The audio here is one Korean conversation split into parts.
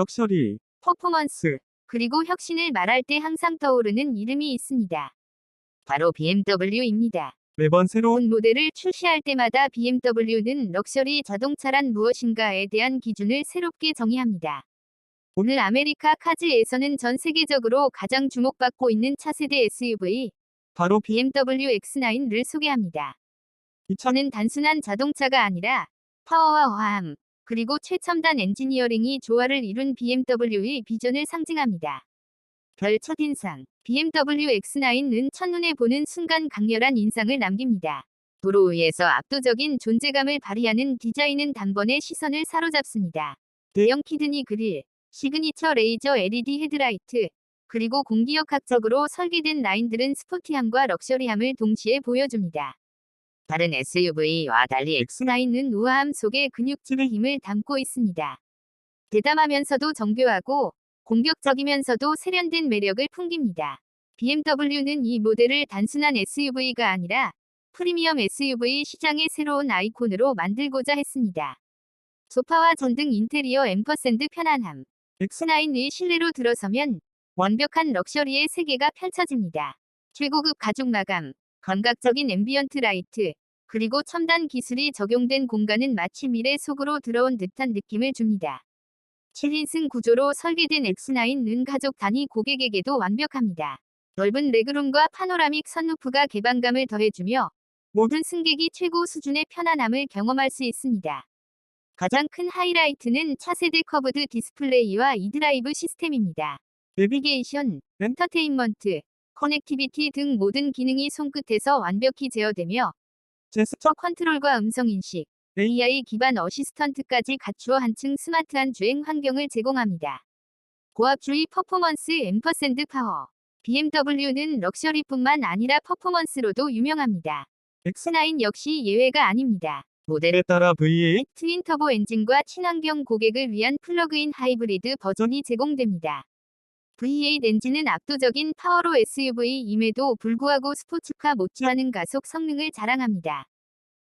럭셔리, 퍼포먼스, 그리고 혁신을 말할 때 항상 떠오르는 이름이 있습니다. 바로 BMW입니다. 매번 새로운 온 모델을 출시할 때마다 BMW는 럭셔리 자동차란 무엇인가에 대한 기준을 새롭게 정의합니다. 오늘 아메리카 카즈에서는 전 세계적으로 가장 주목받고 있는 차세대 SUV 바로 BMW X9를 소개합니다. 이 차, 저는 단순한 자동차가 아니라 파워와 화함, 그리고 최첨단 엔지니어링이 조화를 이룬 BMW의 비전을 상징합니다. 별 첫인상 BMW X9은 첫눈에 보는 순간 강렬한 인상을 남깁니다. 도로 위에서 압도적인 존재감을 발휘하는 디자인은 단번에 시선을 사로잡습니다. 대형 키드니 그릴, 시그니처 레이저 LED 헤드라이트, 그리고 공기역학적으로 설계된 라인들은 스포티함과 럭셔리함을 동시에 보여줍니다. 다른 SUV와 달리 X9은 우아함 속에 근육질의 힘을 담고 있습니다. 대담하면서도 정교하고 공격적이면서도 세련된 매력을 풍깁니다. BMW는 이 모델을 단순한 SUV가 아니라 프리미엄 SUV 시장의 새로운 아이콘으로 만들고자 했습니다. 소파와 전등 인테리어 앰퍼샌드 편안함. X9의 실내로 들어서면 완벽한 럭셔리의 세계가 펼쳐집니다. 최고급 가죽 마감, 감각적인 앰비언트 라이트, 그리고 첨단 기술이 적용된 공간은 마치 미래 속으로 들어온 듯한 느낌을 줍니다. 7인승 구조로 설계된 X9은 가족 단위 고객에게도 완벽합니다. 넓은 레그룸과 파노라믹 선루프가 개방감을 더해주며 모든 승객이 최고 수준의 편안함을 경험할 수 있습니다. 가장 큰 하이라이트는 차세대 커브드 디스플레이와 이드라이브 시스템입니다. 내비게이션, 엔터테인먼트, 커넥티비티 등 모든 기능이 손끝에서 완벽히 제어되며 제스처, 컨트롤과 음성인식, AI 기반 어시스턴트까지 갖추어 한층 스마트한 주행 환경을 제공합니다. 고압주의 퍼포먼스 앰퍼샌드 파워 BMW는 럭셔리뿐만 아니라 퍼포먼스로도 유명합니다. X9 역시 예외가 아닙니다. 모델에 따라 V8, 트윈 터보 엔진과 친환경 고객을 위한 플러그인 하이브리드 버전이 제공됩니다. V8 엔진은 압도적인 파워로 SUV임에도 불구하고 스포츠카 못지않은 가속 성능을 자랑합니다.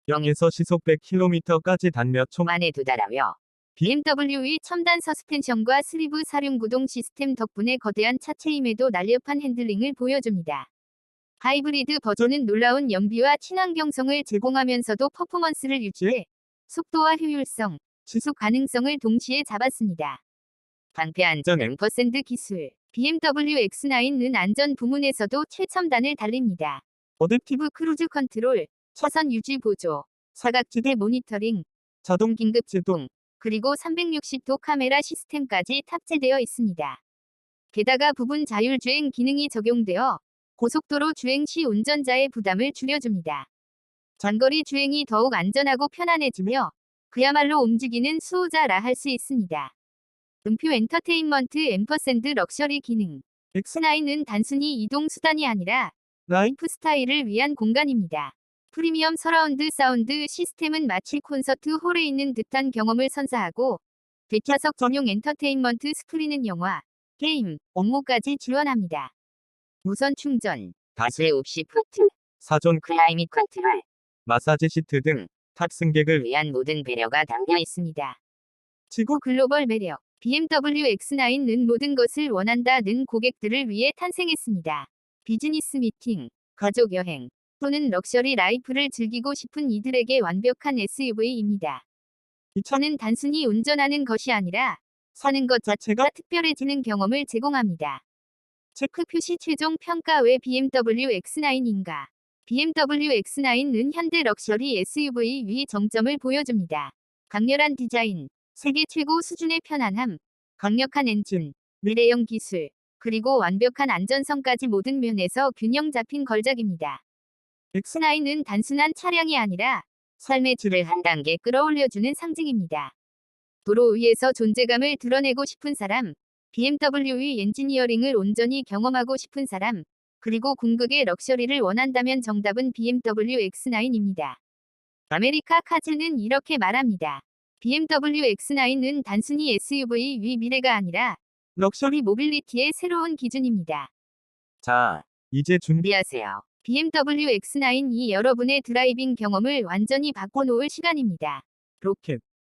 0에서 시속 100km까지 단몇 초 만에 도달하며 BMW의 첨단 서스펜션과 슬리브 사륜 구동 시스템 덕분에 거대한 차체임에도 날렵한 핸들링을 보여줍니다. 하이브리드 버전은 놀라운 연비와 친환경성을 제공하면서도 퍼포먼스를 유지해 속도와 효율성, 지속 가능성을 동시에 잡았습니다. 방패 안전 앰퍼샌드 기술 BMW X9은 안전 부문에서도 최첨단을 달립니다. 어댑티브 크루즈 컨트롤, 차선 유지 보조, 사각지대 모니터링, 자동 긴급 제동, 그리고 360도 카메라 시스템까지 탑재되어 있습니다. 게다가 부분 자율주행 기능이 적용되어 고속도로 주행 시 운전자의 부담을 줄여줍니다. 장거리 주행이 더욱 안전하고 편안해지며 그야말로 움직이는 수호자라 할 수 있습니다. 음표 엔터테인먼트 앰퍼샌드 럭셔리 기능 X9은 단순히 이동 수단이 아니라 라이, 라이프 스타일을 위한 공간입니다. 프리미엄 서라운드 사운드 시스템은 마치 콘서트 홀에 있는 듯한 경험을 선사하고 뒷좌석 전용 엔터테인먼트 스크린은 영화, 게임, 업무까지 지원합니다. 무선 충전, 가스의 옵시 포트, 사전 클라이밋 컨트롤 마사지 시트 등 탑승객을 위한 모든 배려가 담겨 있습니다. 지구 글로벌 매력 BMW X9은 모든 것을 원한다는 고객들을 위해 탄생했습니다. 비즈니스 미팅, 가족 여행, 또는 럭셔리 라이프를 즐기고 싶은 이들에게 완벽한 SUV입니다. 이 차, 저는 단순히 운전하는 것이 아니라 사는 것 자체가 특별해지는 경험을 제공합니다. 체크 표시 최종 평가 왜 BMW X9인가? BMW X9은 현대 럭셔리 SUV 위 정점을 보여줍니다. 강렬한 디자인, 세계 최고 수준의 편안함, 강력한 엔진, 미래형 기술, 그리고 완벽한 안전성까지 모든 면에서 균형 잡힌 걸작입니다. X9은 단순한 차량이 아니라 삶의 질을 한 단계 끌어올려주는 상징입니다. 도로 위에서 존재감을 드러내고 싶은 사람, BMW의 엔지니어링을 온전히 경험하고 싶은 사람, 그리고 궁극의 럭셔리를 원한다면 정답은 BMW X9입니다. 아메리카 카즈는 이렇게 말합니다. BMW X9은 단순히 SUV 위 미래가 아니라 럭셔리. 모빌리티의 새로운 기준입니다. 자, 이제 준비. 준비하세요. BMW X9이 여러분의 드라이빙 경험을 완전히 바꿔놓을 시간입니다. 로켓.